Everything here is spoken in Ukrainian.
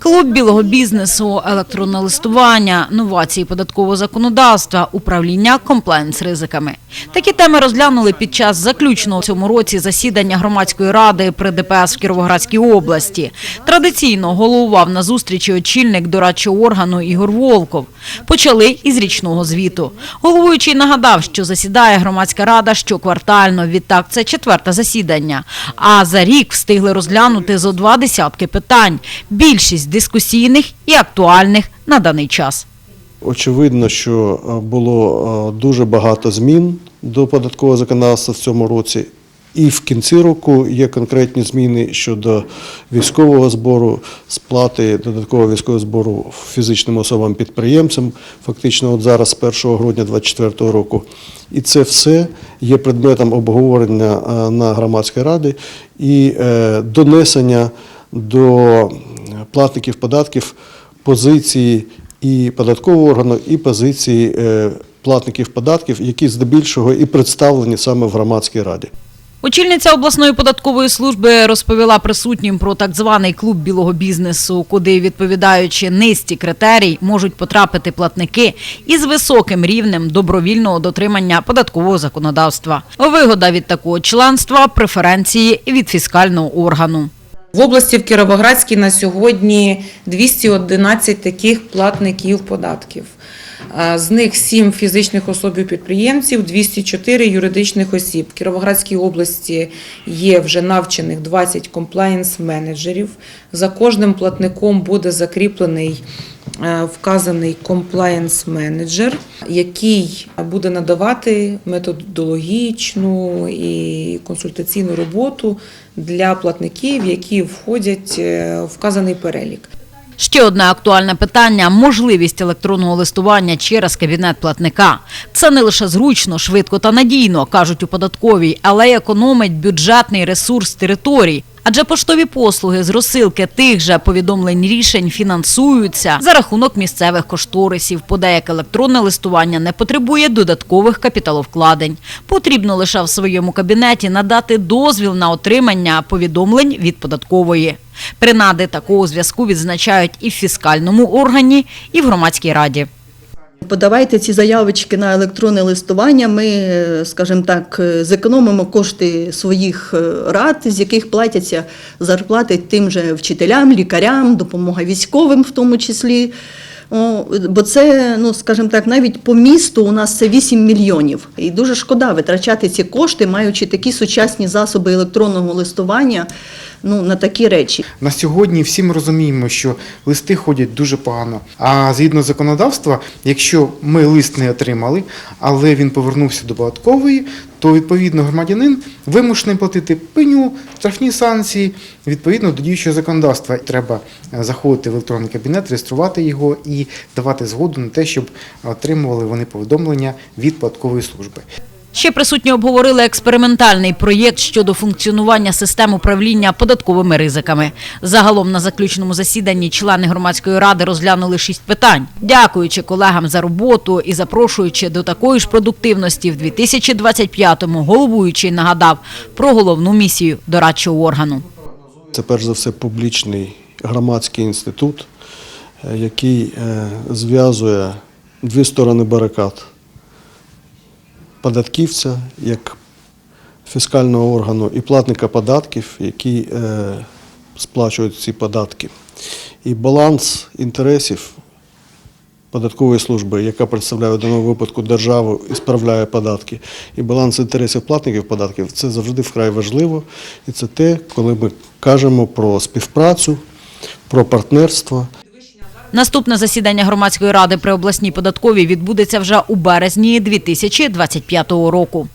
Клуб білого бізнесу, електронне листування, новації податкового законодавства, управління комплаєнс ризиками. Такі теми розглянули під час заключного цьому році засідання громадської ради при ДПС в Кіровоградській області. Традиційно головував на зустрічі очільник дорадчого органу Ігор Волков. Почали із річного звіту. Головуючий нагадав, що засідає громадська рада щоквартально. Відтак це четверте засідання. А за рік встигли розглянути зо два десятки питань. Більшість дискусійних і актуальних на даний час. Очевидно, що е, було е, дуже багато змін до податкового законодавства в цьому році. І в кінці року є конкретні зміни щодо військового збору, сплати додаткового військового збору фізичним особам-підприємцям, фактично от зараз, з 1 грудня 2024 року. І це все є предметом обговорення е, на громадській раді і донесення до платників податків позиції і податкового органу, і позиції е, платників податків, які здебільшого і представлені саме в громадській раді. Очільниця обласної податкової служби розповіла присутнім про так званий клуб білого бізнесу, куди, відповідаючи низці критерій, можуть потрапити платники із високим рівнем добровільного дотримання податкового законодавства. Вигода від такого членства – преференції від фіскального органу. В області в Кіровоградській на сьогодні 211 таких платників податків. З них 7 фізичних осіб-підприємців, 204 юридичних осіб. В Кіровоградській області є вже навчених 20 комплаєнс-менеджерів. За кожним платником буде закріплений е, вказаний комплаєнс-менеджер, який буде надавати методологічну і консультаційну роботу для платників, які входять е, в вказаний перелік. Ще одне актуальне питання – можливість електронного листування через кабінет платника. Це не лише зручно, швидко та надійно, кажуть у податковій, але й економить бюджетний ресурс територій. Адже поштові послуги з розсилки тих же повідомлень рішень фінансуються за рахунок місцевих кошторисів. Подеяк електронне листування не потребує додаткових капіталовкладень. Потрібно лише в своєму кабінеті надати дозвіл на отримання повідомлень від податкової. Принади такого зв'язку відзначають і в фіскальному органі, і в громадській раді. Подавайте ці заявочки на електронне листування. Ми, скажімо так, зекономимо кошти своїх е, рад, з яких платяться зарплати тим же вчителям, лікарям, допомога військовим в тому числі. О, бо це, ну скажімо так, навіть по місту у нас це 8 мільйонів. І дуже шкода витрачати ці кошти, маючи такі сучасні засоби електронного листування ну, на такі речі. На сьогодні всі ми розуміємо, що листи ходять дуже погано. А згідно законодавства, якщо ми лист не отримали, але він повернувся до податкової, то відповідно громадянин вимушений платити пеню, штрафні санкції. Відповідно до діючого законодавства треба е, заходити в електронний кабінет, реєструвати його і давати згоду на те, щоб отримували вони повідомлення від податкової служби. Ще присутні обговорили експериментальний проєкт щодо функціонування систем управління податковими ризиками. Загалом на заключному засіданні члени громадської ради розглянули шість питань. Дякуючи колегам за роботу і запрошуючи до такої ж продуктивності в 2025-му, головуючий нагадав про головну місію дорадчого органу. Це перш за все публічний громадський інститут, е, який е, зв'язує дві сторони барикад податківця як фіскального органу і платника податків, які е, сплачують ці податки. І баланс інтересів податкової служби, яка представляє в даному випадку державу і справляє податки, і баланс інтересів платників податків це завжди вкрай важливо. І це те, коли ми кажемо про співпрацю, про партнерство. Наступне засідання громадської ради при обласній податковій відбудеться вже у березні 2025 року.